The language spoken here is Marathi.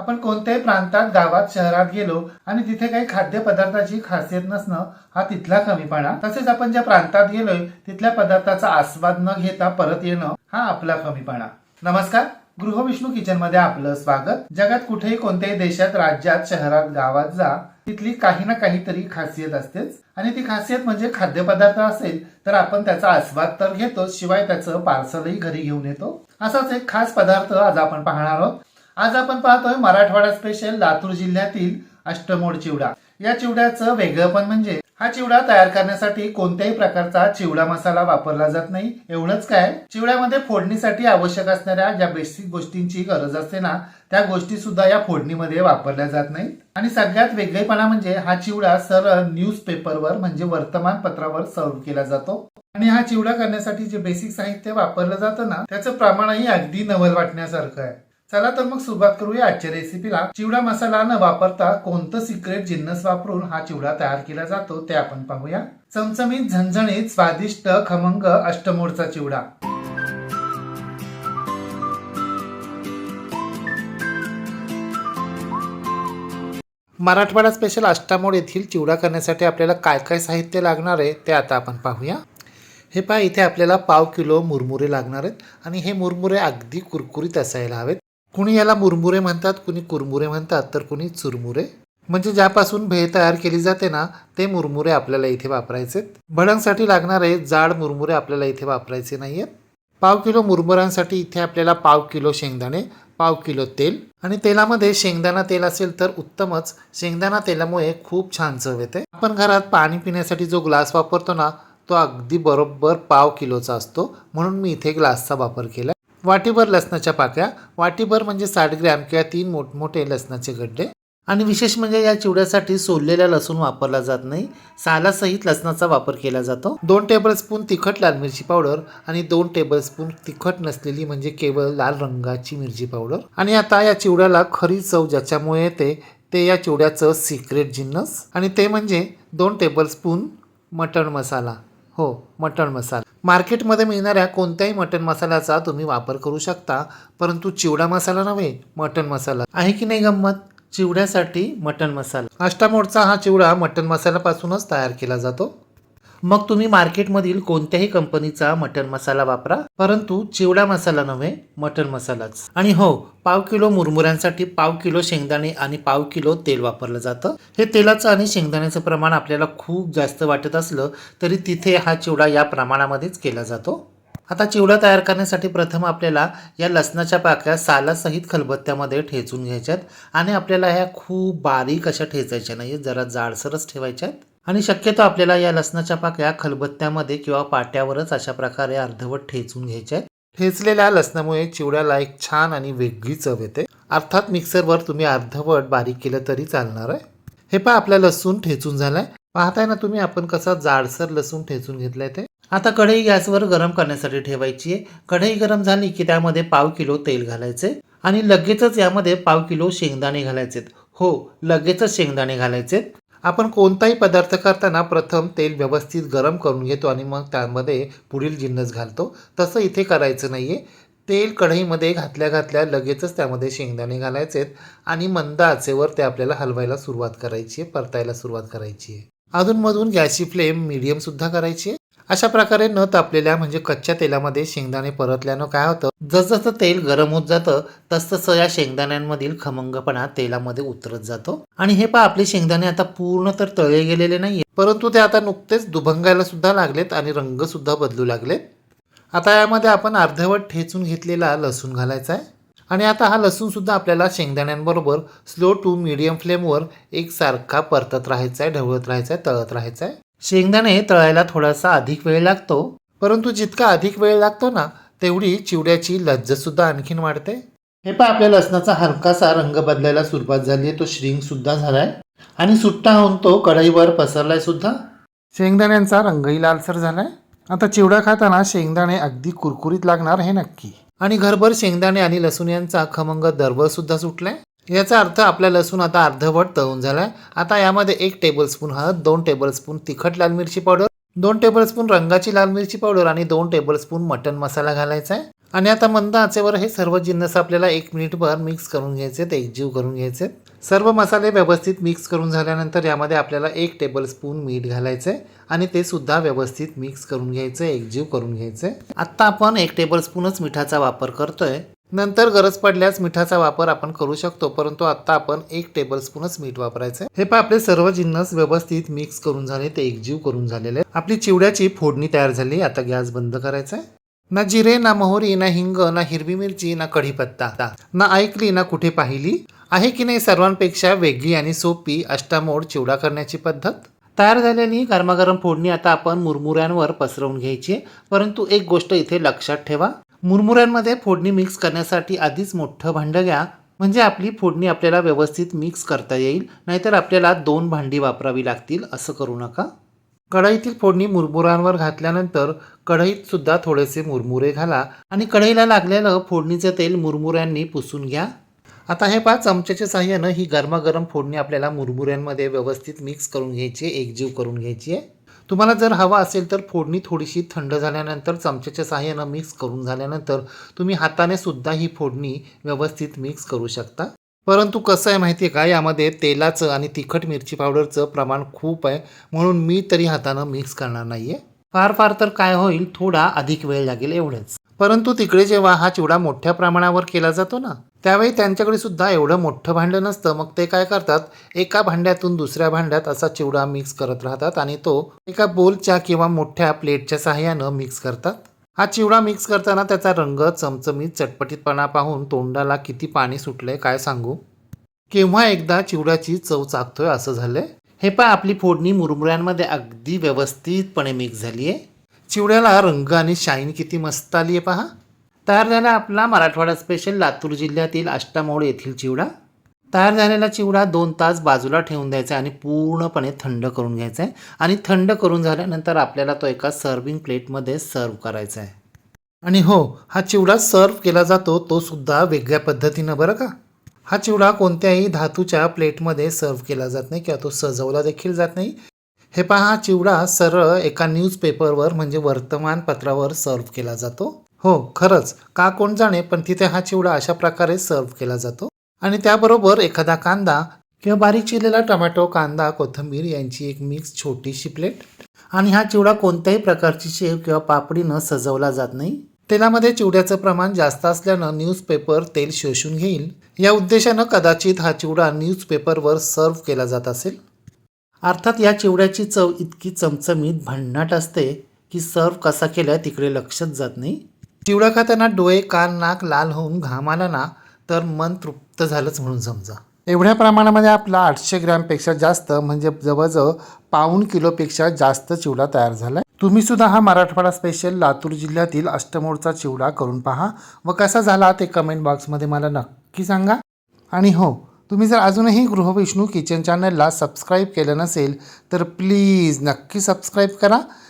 आपण कोणत्याही प्रांतात गावात शहरात गेलो आणि तिथे काही खाद्यपदार्थाची खासियत नसणं हा तिथला कमीपणा. तसेच आपण ज्या प्रांतात गेलोय तिथल्या पदार्थाचा आस्वाद न घेता परत येणं हा आपला कमीपणा. नमस्कार गृहविष्णू किचनमध्ये आपलं स्वागत. जगात कुठेही कोणत्याही देशात राज्यात शहरात गावात जा तिथली काही ना काहीतरी खासियत असतेच. आणि ती खासियत म्हणजे खाद्यपदार्थ असेल तर आपण त्याचा आस्वाद तर घेतोच शिवाय त्याचं पार्सलही घरी घेऊन येतो. असाच एक खास पदार्थ आज आपण पाहणार आहोत. आज आपण पाहतोय मराठवाडा स्पेशल लातूर जिल्ह्यातील अष्टमोड चिवडा. या चिवड्याचं वेगळंपण म्हणजे हा चिवडा तयार करण्यासाठी कोणत्याही प्रकारचा चिवडा मसाला वापरला जात नाही. एवढंच काय चिवड्यामध्ये फोडणीसाठी आवश्यक असणाऱ्या ज्या बेसिक गोष्टींची गरज असते ना त्या गोष्टी सुद्धा या फोडणीमध्ये वापरल्या जात नाहीत. आणि सगळ्यात वेगळेपणा म्हणजे हा चिवडा सरळ न्यूज पेपरवर म्हणजे वर्तमानपत्रावर सर्व केला जातो. आणि हा चिवडा करण्यासाठी जे बेसिक साहित्य वापरलं जातं ना त्याचं प्रमाणही अगदी नवल वाटण्यासारखं आहे. चला तर मग सुरुवात करूया आजच्या रेसिपीला चिवडा मसाला न वापरता कोणतं सिक्रेट जिन्नस वापरून हा चिवडा तयार केला जातो ते आपण पाहूया. चमचमीत झणझणीत स्वादिष्ट खमंग अष्टमोडचा चिवडा. मराठवाडा स्पेशल अष्टामोड येथील चिवडा करण्यासाठी आपल्याला काय काय साहित्य लागणार आहे ते आता आपण पाहूया. हे पहा इथे आपल्याला पाव किलो मुरमुरे लागणार आहेत आणि हे मुरमुरे अगदी कुरकुरीत असायला हवेत. कुणी याला मुरमुरे म्हणतात कुणी कुरमुरे म्हणतात तर कुणी चुरमुरे. म्हणजे ज्यापासून भेळ तयार केली जाते ना ते मुरमुरे आपल्याला इथे वापरायचे भडंगसाठी लागणारे जाड मुरमुरे आपल्याला इथे वापरायचे नाही आहेत पाव किलो मुरमुऱ्यांसाठी इथे आपल्याला पाव किलो शेंगदाणे पाव किलो तेल आणि तेलामध्ये शेंगदाणा तेल असेल तर उत्तमच. शेंगदाणा तेलामुळे खूप छान चव येते. आपण घरात पाणी पिण्यासाठी जो ग्लास वापरतो ना तो अगदी बरोबर पाव किलोचा असतो. म्हणून मी इथे ग्लासचा वापर केला वाटीभर लसणाच्या पाकळ्या वाटीभर म्हणजे साठ ग्रॅम किंवा तीन मोठमोठे लसणाचे गड्डे. आणि विशेष म्हणजे या चिवड्यासाठी सोललेला लसूण वापरला जात नाही. सालासहित लसणाचा वापर केला जातो. दोन टेबलस्पून तिखट लाल मिरची पावडर आणि दोन टेबलस्पून तिखट नसलेली म्हणजे केवळ लाल रंगाची मिरची पावडर. आणि आता या चिवड्याला खरी चव ज्याच्यामुळे येते ते या चिवड्याचं सिक्रेट जिन्नस. आणि ते म्हणजे दोन टेबलस्पून मटण मसाला. हो मटण मसाला. मार्केटमध्ये मिळणाऱ्या कोणत्याही मटण मसाल्याचा तुम्ही वापर करू शकता परंतु चिवडा मसाला नव्हे मटण मसाला. आहे की नाही गंमत? चिवड्यासाठी मटण मसाला. अष्टामोडचा हा चिवडा मटण मसाल्यापासूनच तयार केला जातो. मग तुम्ही मार्केटमधील कोणत्याही कंपनीचा मटन मसाला वापरा परंतु चिवडा मसाला नव्हे मटन मसालाच. आणि हो पाव किलो मुरमुऱ्यांसाठी पाव किलो शेंगदाणे आणि पाव किलो तेल वापरलं जातं. हे तेलाचं आणि शेंगदाण्याचं प्रमाण आपल्याला खूप जास्त वाटत असलं तरी तिथे हा चिवडा या प्रमाणामध्येच केला जातो. आता चिवडा तयार करण्यासाठी प्रथम आपल्याला या लसणाच्या पाकळ्या सालासहित खलबत्त्यामध्ये ठेचून घ्यायच्यात आणि आपल्याला ह्या खूप बारीक अशा ठेचायच्या नाही जरा जाडसरच ठेवायच्यात. आणि शक्यतो आपल्याला या लसणाच्या पाकळ्या खलबत्त्यामध्ये किंवा पाट्यावरच अशा प्रकारे अर्धवट ठेचून घ्यायच्या आहेत ठेचलेल्या लसणामुळे चिवड्याला एक छान आणि वेगळी चव येते. अर्थात मिक्सरवर तुम्ही अर्धवट बारीक केलं तरी चालणार आहे. हे पहा आपला लसूण ठेचून झालाय. पाहताय ना तुम्ही आपण कसा जाडसर लसूण ठेचून घेतलाय ते. आता कढई गॅसवर गरम करण्यासाठी ठेवायची आहे. कढई गरम झाली की त्यामध्ये पाव किलो तेल घालायचे आणि लगेचच यामध्ये पाव किलो शेंगदाणे घालायचेत. हो लगेचच शेंगदाणे घालायचेत. आपण कोणताही पदार्थ करताना प्रथम तेल व्यवस्थित गरम करून घेतो आणि मग त्यामध्ये पुढील जिन्नस घालतो. तसं इथे करायचं नाही आहे तेल कढईमध्ये घातल्या घातल्या लगेचच त्यामध्ये शेंगदाणे घालायचे आहेत आणि मंद आचेवर ते आपल्याला हलवायला सुरुवात करायची आहे परतायला सुरुवात करायची आहे. अधूनमधून गॅसची फ्लेम मिडियमसुद्धा करायची आहे. अशा प्रकारे न तापलेल्या म्हणजे कच्च्या तेलामध्ये शेंगदाणे परतल्यानं काय होतं? जसजसं तेल गरम होत जातं तसतसं या शेंगदाण्यांमधील खमंगपणा तेलामध्ये उतरत जातो. आणि हे पहा आपले शेंगदाणे आता पूर्ण तर तळे गेलेले नाहीये परंतु ते आता नुकतेच दुभंगायला सुद्धा लागलेत आणि रंग सुद्धा बदलू लागलेत. आता यामध्ये आपण अर्धवट ठेचून घेतलेला लसूण घालायचा आहे. आणि आता हा लसूण सुद्धा आपल्याला शेंगदाण्यांबरोबर स्लो टू मिडियम फ्लेमवर एकसारखा परतत राहायचा आहे ढवळत राहायचा आहे तळत राहायचा आहे. शेंगदाणे तळायला थोडासा अधिक वेळ लागतो परंतु जितका अधिक वेळ लागतो ना तेवढी चिवड्याची लज्जतसुद्धा आणखीन वाढते. हे पहा आपल्या लसणाचा हलकासा रंग बदलायला सुरुवात झाली आहे. तो श्रिंगसुद्धा झाला झालाय. आणि सुट्टा होऊन तो कढईवर पसरलाय सुद्धा. शेंगदाण्यांचा रंगही लालसर झालाय. आता चिवडा खाताना शेंगदाणे अगदी कुरकुरीत लागणार हे नक्की. आणि घरभर शेंगदाणे आणि लसूण यांचा खमंग दरवळ सुद्धा सुटलाय. याचा अर्थ आपला लसूण आता अर्धवट तळून झालाय. आता यामध्ये एक टेबलस्पून हळद दोन टेबलस्पून तिखट लाल मिरची पावडर दोन टेबलस्पून रंगाची लाल मिरची पावडर आणि दोन टेबलस्पून मटन मसाला घालायचा आहे. आणि आता मंद आचेवर हे सर्व जिन्नस आपल्याला एक मिनिटभर मिक्स करून घ्यायचे आहेत एकजीव करून घ्यायचे सर्व मसाले व्यवस्थित मिक्स करून झाल्यानंतर यामध्ये आपल्याला एक टेबलस्पून मीठ घालायचं आहे आणि ते सुद्धा व्यवस्थित मिक्स करून घ्यायचं एकजीव करून घ्यायचं आहे आत्ता आपण एक टेबलस्पूनच मिठाचा वापर करतोय. नंतर गरज पडल्यास मिठाचा वापर आपण करू शकतो परंतु आता आपण एक टेबलस्पूनच मीठ वापरायचं हे पहा आपले सर्व जिन्नस व्यवस्थित मिक्स करून झाले ते एकजीव करून झालेले आपली चिवड्याची फोडणी तयार झाली आता गॅस बंद करायचा आहे ना जिरे ना मोहरी ना हिंग ना हिरवी मिरची ना कढीपत्ता. ना ऐकली ना कुठे पाहिली? आहे की नाही सर्वांपेक्षा वेगळी आणि सोपी अष्टामोड चिवडा करण्याची पद्धत? तयार झालेली गरमागरम फोडणी आता आपण मुरमुऱ्यांवर पसरवून घ्यायची परंतु एक गोष्ट इथे लक्षात ठेवा. मुरमुऱ्यांमध्ये फोडणी मिक्स करण्यासाठी आधीच मोठं भांडं घ्या. म्हणजे आपली फोडणी आपल्याला व्यवस्थित मिक्स करता येईल. नाहीतर आपल्याला दोन भांडी वापरावी लागतील. असं करू नका. कढईतील फोडणी मुरमुरांवर घातल्यानंतर कढईत सुद्धा थोडेसे मुरमुरे घाला आणि कढईला लागलेलं फोडणीचं तेल मुरमुऱ्यांनी पुसून घ्या. आता हे पहा चमच्याच्या साह्यानं ही गरमागरम फोडणी आपल्याला मुरमुऱ्यांमध्ये व्यवस्थित मिक्स करून घ्यायची आहे. एकजीव करून घ्यायची आहे. तुम्हाला जर हवा असेल तर फोडणी थोडीशी थंड झाल्यानंतर चमच्याच्या साह्यानं मिक्स करून झाल्यानंतर तुम्ही हाताने सुद्धा ही फोडणी व्यवस्थित मिक्स करू शकता. परंतु कसं आहे माहिती आहे का? यामध्ये तेलाचं आणि तिखट मिरची पावडरचं प्रमाण खूप आहे. म्हणून मी तरी हातानं मिक्स करणार नाही आहे फार फार तर काय होईल? थोडा अधिक वेळ लागेल एवढंच. परंतु तिकडे जेव्हा हा चिवडा मोठ्या प्रमाणावर केला जातो ना त्यावेळी त्यांच्याकडे सुद्धा एवढं मोठं भांडं नसतं. मग ते काय करतात? एका भांड्यातून दुसऱ्या भांड्यात असा चिवडा मिक्स करत राहतात आणि तो एका बोलच्या किंवा मोठ्या प्लेटच्या सहाय्यानं मिक्स करतात. हा चिवडा मिक्स करताना त्याचा रंग चमचमीत चटपटीतपणा पाहून तोंडाला किती पाणी सुटलंय काय सांगू? केव्हा एकदा चिवड्याची चव चाकतोय असं झालंय? हे पहा आपली फोडणी मुरमुऱ्यांमध्ये अगदी व्यवस्थितपणे मिक्स झाली आहे चिवड्याला रंग आणि शाईन किती मस्त आली आहे पहा. तयार झाला आपला मराठवाडा स्पेशल लातूर जिल्ह्यातील आष्टामोड येथील चिवडा. तयार झालेला चिवडा दोन तास बाजूला ठेवून द्यायचा आहे आणि पूर्णपणे थंड करून घ्यायचा आहे. आणि थंड करून झाल्यानंतर आपल्याला तो एका सर्विंग प्लेटमध्ये सर्व करायचा आहे. आणि हो हा चिवडा सर्व केला जातो तो सुद्धा वेगळ्या पद्धतीनं बरं का? हा चिवडा कोणत्याही धातूच्या प्लेटमध्ये सर्व केला जात नाही किंवा तो सजवला देखील जात नाही. हे पहा हा चिवडा सरळ एका न्यूजपेपरवर म्हणजे वर्तमानपत्रावर सर्व केला जातो. हो खरंच. का कोण जाणे पण तिथे हा चिवडा अशा प्रकारे सर्व केला जातो. आणि त्याबरोबर एखादा कांदा किंवा बारीक चिरलेला टोमॅटो कांदा कोथिंबीर यांची एक मिक्स छोटीशी प्लेट आणि हा चिवडा कोणत्याही प्रकारची शेव किंवा पापडीनं सजवला जात नाही. तेलामध्ये चिवड्याचं प्रमाण जास्त असल्यानं न्यूजपेपर तेल शोषून घेईल. या उद्देशानं कदाचित हा चिवडा न्यूजपेपरवर सर्व केला जात असेल. अर्थात या चिवड्याची चव इतकी चमचमीत भन्नाट असते की सर्व कसा केला तिकडे लक्षच जात नाही. चिवडा खाताना डोळे कान नाक लाल होऊन घाम आला ना तर मन तृप्त झालंच म्हणून समजा. एवढ्या प्रमाणामध्ये आपला आठशे ग्रॅमपेक्षा जास्त म्हणजे जवळजवळ पाऊण किलोपेक्षा जास्त चिवडा तयार झाला तुम्ही सुद्धा हा मराठवाडा स्पेशल लातूर जिल्ह्यातील अष्टमोडचा चिवडा करून पहा. व कसा झाला ते कमेंट बॉक्समध्ये मला नक्की सांगा. आणि हो तुम्ही जर अजूनही गृहविष्णू किचन चॅनलला सबस्क्राईब केलं नसेल तर प्लीज नक्की सबस्क्राईब करा.